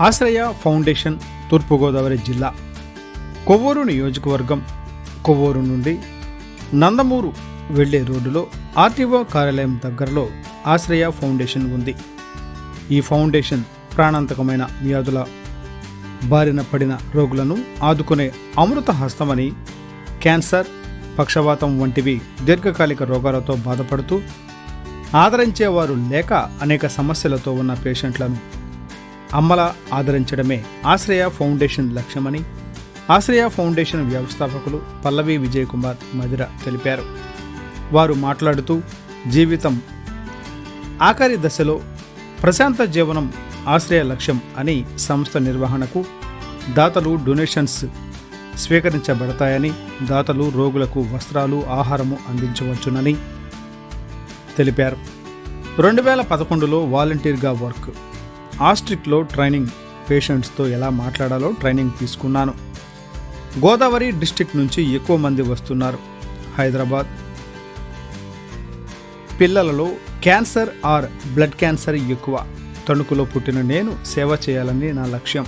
ఆశ్రయ ఫౌండేషన్ తూర్పుగోదావరి జిల్లా కొవ్వూరు నియోజకవర్గం కొవ్వూరు నుండి నందమూరు వెళ్ళే రోడ్డులో ఆర్టీఓ కార్యాలయం దగ్గరలో ఆశ్రయ ఫౌండేషన్ ఉంది. ఈ ఫౌండేషన్ ప్రాణాంతకమైన వ్యాధుల బారిన పడిన రోగులను ఆదుకునే అమృత హస్తమని క్యాన్సర్ పక్షవాతం వంటివి దీర్ఘకాలిక రోగాలతో బాధపడుతూ ఆదరించేవారు లేక అనేక సమస్యలతో ఉన్న పేషెంట్లను అమ్మల ఆదరించడమే ఆశ్రయ ఫౌండేషన్ లక్ష్యమని ఆశ్రయ ఫౌండేషన్ వ్యవస్థాపకులు పల్లవి విజయ్ కుమార్ మధిర తెలిపారు. వారు మాట్లాడుతూ జీవితం ఆఖరి దశలో ప్రశాంత జీవనం ఆశ్రయ లక్ష్యం అని సంస్థ నిర్వహణకు దాతలు డొనేషన్స్ స్వీకరించబడతాయని దాతలు రోగులకు వస్త్రాలు ఆహారము అందించవచ్చునని తెలిపారు. రెండు వేల పదకొండులో వాలంటీర్గా వర్క్ ఆస్ట్రిక్లో ట్రైనింగ్ పేషెంట్స్తో ఎలా మాట్లాడాలో ట్రైనింగ్ తీసుకున్నాను. గోదావరి డిస్టిక్ నుంచి ఎక్కువ మంది వస్తున్నారు. హైదరాబాద్. పిల్లలలో క్యాన్సర్ ఆర్ బ్లడ్ క్యాన్సర్ ఎక్కువ. తణుకులో పుట్టిన నేను సేవ చేయాలని నా లక్ష్యం.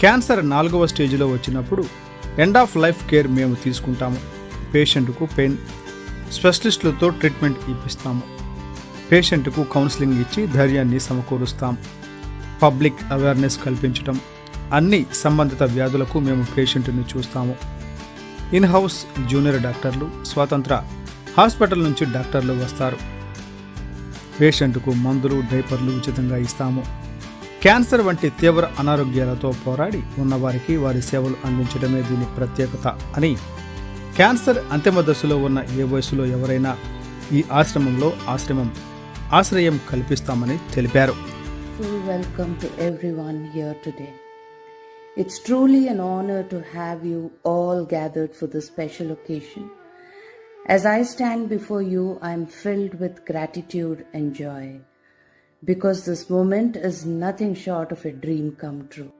క్యాన్సర్ నాలుగవ స్టేజ్లో వచ్చినప్పుడు ఎండ్ ఆఫ్ లైఫ్ కేర్ మేము తీసుకుంటాము. పేషెంట్కు పెయిన్ స్పెషలిస్టులతో ట్రీట్మెంట్ ఇప్పిస్తాము. పేషెంట్కు కౌన్సిలింగ్ ఇచ్చి ధైర్యాన్ని సమకూరుస్తాం. పబ్లిక్ అవేర్నెస్ కల్పించడం అన్ని సంబంధిత వ్యాధులకు మేము పేషెంట్ని చూస్తాము. ఇన్ హౌస్ జూనియర్ డాక్టర్లు స్వతంత్ర హాస్పిటల్ నుంచి డాక్టర్లు వస్తారు. పేషెంట్కు మందులు డైపర్లు ఉచితంగా ఇస్తాము. క్యాన్సర్ వంటి తీవ్ర అనారోగ్యాలతో పోరాడి ఉన్నవారికి వారి సేవలు అందించడమే దీని ప్రత్యేకత అని క్యాన్సర్ అంతిమ దశలో ఉన్న ఏ వయసులో ఎవరైనా ఈ ఆశ్రమంలో ఆశ్రమం ఆశ్రయం కల్పిస్తామని తెలిపారు. Full welcome to everyone here today. It's truly an honor to have you all gathered for this special occasion. As I stand before you, I am filled with gratitude and joy because this moment is nothing short of a dream come true.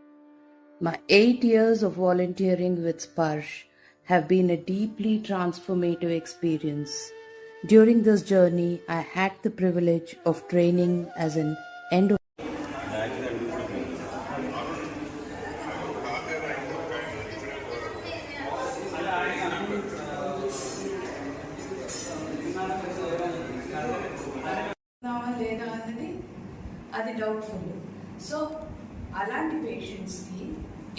My eight years of volunteering with Sparsh have been a deeply transformative experience. During this journey, I had the privilege of training as an endo అది doubtful so అలాంటి పేషెంట్స్కి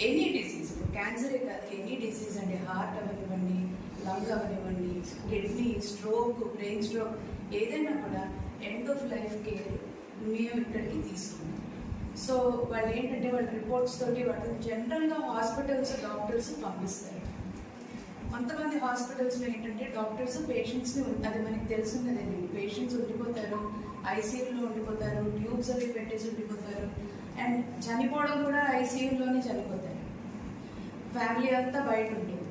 any disease క్యాన్సరే కాదు any disease అండి heart అవనివ్వండి lung అవనివ్వండి kidney stroke brain stroke ఏదైనా కూడా ఎండ్ ఆఫ్ లైఫ్ కేర్ మేము ఇక్కడికి తీసుకున్నాం. సో వాళ్ళు ఏంటంటే వాళ్ళ రిపోర్ట్స్ తోటి వాళ్ళు జనరల్గా హాస్పిటల్స్ డాక్టర్స్ పంపిస్తారు. కొంతమంది హాస్పిటల్స్లో ఏంటంటే డాక్టర్స్ పేషెంట్స్ని అది మనకి తెలిసిందేనండి పేషెంట్స్ ఉండిపోతారు ఐసీయూలో ఉండిపోతారు ట్యూబ్స్ అవి పెట్టేసి ఉండిపోతారు. అండ్ చనిపోవడం కూడా ఐసీయూలోనే చనిపోతారు ఫ్యామిలీ అంతా బయట ఉంటుంది.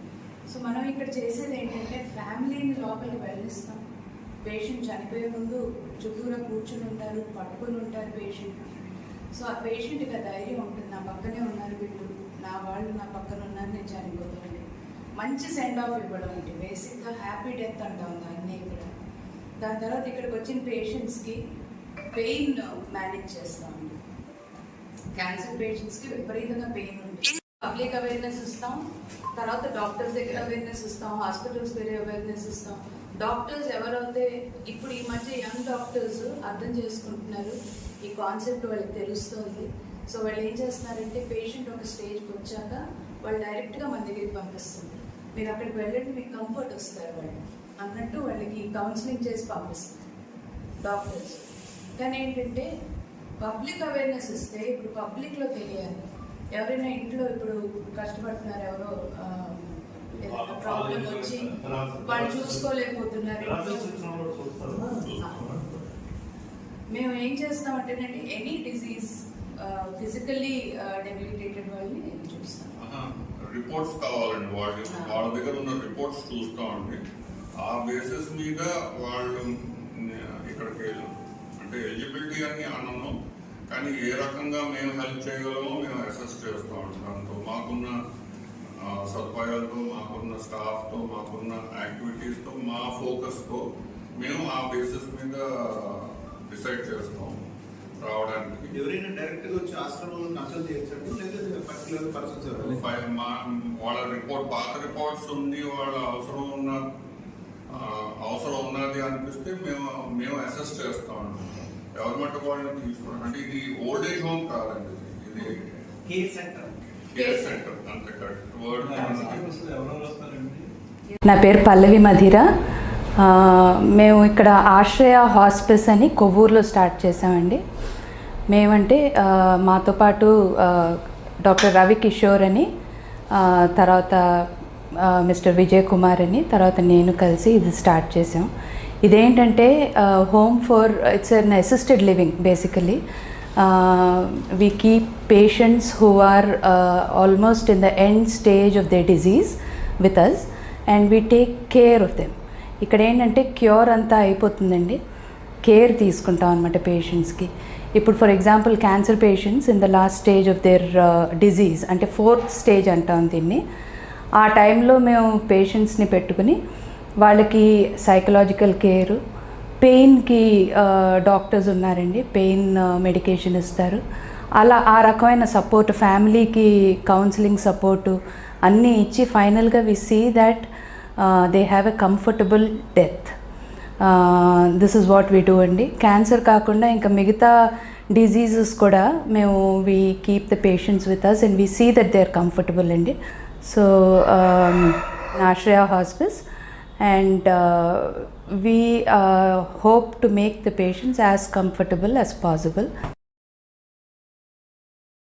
సో మనం ఇక్కడ చేసేది ఏంటంటే ఫ్యామిలీని లోపలికి వెళ్ళిస్తాం. పేషెంట్ చనిపోయే ముందు చుట్టూరా కూర్చుని ఉంటారు పట్టుకుని ఉంటారు పేషెంట్ సో ఆ పేషెంట్కి ఆ ధైర్యం ఉంటుంది. నా పక్కనే ఉన్నారు వీళ్ళు. నా వాళ్ళు నా పక్కన ఉన్నారు నేను చనిపోతాను. మంచి సెండ్ ఆఫ్ ఇవ్వడం అంటే బేసిక్గా హ్యాపీ డెత్ అంటాం దాన్ని ఇక్కడ. దాని తర్వాత ఇక్కడికి వచ్చిన పేషెంట్స్కి పెయిన్ మేనేజ్ చేస్తాం. క్యాన్సర్ పేషెంట్స్కి విపరీతంగా పెయిన్ ఉంది పబ్లిక్ అవేర్నెస్ ఇస్తాం తర్వాత డాక్టర్స్ దగ్గర అవేర్నెస్ ఇస్తాం హాస్పిటల్స్ దగ్గర అవేర్నెస్ ఇస్తాం. డాక్టర్స్ ఎవరైతే ఇప్పుడు ఈ మధ్య యంగ్ డాక్టర్స్ అర్థం చేసుకుంటున్నారు ఈ కాన్సెప్ట్ వాళ్ళకి తెలుస్తుంది. సో వాళ్ళు ఏం చేస్తున్నారంటే పేషెంట్ ఒక స్టేజ్కి వచ్చాక వాళ్ళు డైరెక్ట్గా మన దగ్గరికి పంపిస్తుంది మీరు అక్కడికి వెళ్ళండి మీకు కంఫర్ట్ వస్తారు వాళ్ళు. అన్నట్టు వాళ్ళకి కౌన్సిలింగ్ చేసి పంపిస్తారు డాక్టర్స్ కానీ ఏంటంటే పబ్లిక్ అవేర్నెస్ ఇస్తే ఇప్పుడు పబ్లిక్లో తెలియాలి. ఎవరైనా ఇంట్లో ఇప్పుడు కష్టపడుతున్నారు ఎవరో ప్రాబ్లం వచ్చి వాళ్ళు చూసుకోలేకపోతున్నారు మేము ఏం చేస్తామంటేనండి ఎనీ డిసీజ్ ఫిజికల్లీ డెబిలిటేటెడ్ వాళ్ళని చూస్తాం. రిపోర్ట్స్ కావాలండి. వాళ్ళు వాళ్ళ దగ్గర ఉన్న రిపోర్ట్స్ చూస్తామండి. ఆ బేసిస్ మీద వాళ్ళు ఇక్కడికి అంటే ఎలిజిబిలిటీ అని అనను. కానీ ఏ రకంగా మేము హెల్ప్ చేయగలమో మేము అసెస్ చేస్తాం దాంతో మాకున్న సదుపాయాలతో మాకున్న స్టాఫ్తో మాకున్న యాక్టివిటీస్తో మా ఫోకస్తో మేము ఆ బేసిస్ మీద డిసైడ్ చేస్తాం రావడానికి. ఎవరైనా డైరెక్ట్గా వచ్చి ఆశ్రమంలో కన్సల్ట్ చేయొచ్చండి లేదా పర్టికులర్ పర్సన్స్ ఫైవ్ మా- వాళ్ళ రిపోర్ట్ పాత రిపోర్ట్స్ ఉంది వాళ్ళ అవసరం ఉన్న ఆ, అవసరం ఉన్నది అనిపిస్తే మేము మేము అసెస్ చేస్తాం. గవర్నమెంట్ వాళ్ళని తీసుకోవడం అంటే ఇది ఓల్డ్ ఏజ్ హోమ్ కాదండి. ఇది కేర్ సెంటర్ కేర్ సెంటర్ అంతే కరెక్ట్ వర్డ్ ఎవరెవరు వస్తారండి? నా పేరు పల్లవి మధిర. మేము ఇక్కడ ఆశ్రయ హాస్పిస్ అని కొవ్వూరులో స్టార్ట్ చేసామండి. మేమంటే మాతో పాటు డాక్టర్ రవి కిషోర్ అని తర్వాత మిస్టర్ విజయ్ కుమార్ అని తర్వాత నేను కలిసి ఇది స్టార్ట్ చేసాం. ఇదేంటంటే home for it's an assisted living basically we keep patients who are almost in the end stage of the disease with us and we take care of them ఇక్కడ ఏంటంటే క్యూర్ అంతా అయిపోతుందండి. కేర్ తీసుకుంటాం అనమాట పేషెంట్స్కి. ఇప్పుడు for example cancer patients in the last stage of their disease అంటే fourth stage అంటాం దీన్ని. ఆ టైంలో మేము పేషెంట్స్ని పెట్టుకుని వాళ్ళకి సైకలాజికల్ కేరు పెయిన్కి డాక్టర్స్ ఉన్నారండి పెయిన్ మెడికేషన్ ఇస్తారు. అలా ఆ రకమైన సపోర్ట్ ఫ్యామిలీకి కౌన్సిలింగ్ సపోర్టు అన్నీ ఇచ్చి ఫైనల్గా we see that they have a comfortable death this is what we do అండి. క్యాన్సర్ కాకుండా ఇంకా మిగతా డిజీజెస్ కూడా మేము we keep the patients with us and we see that they are comfortable అండి. So Ashraya hospice and uh, we uh, hope to make the patients as comfortable as possible.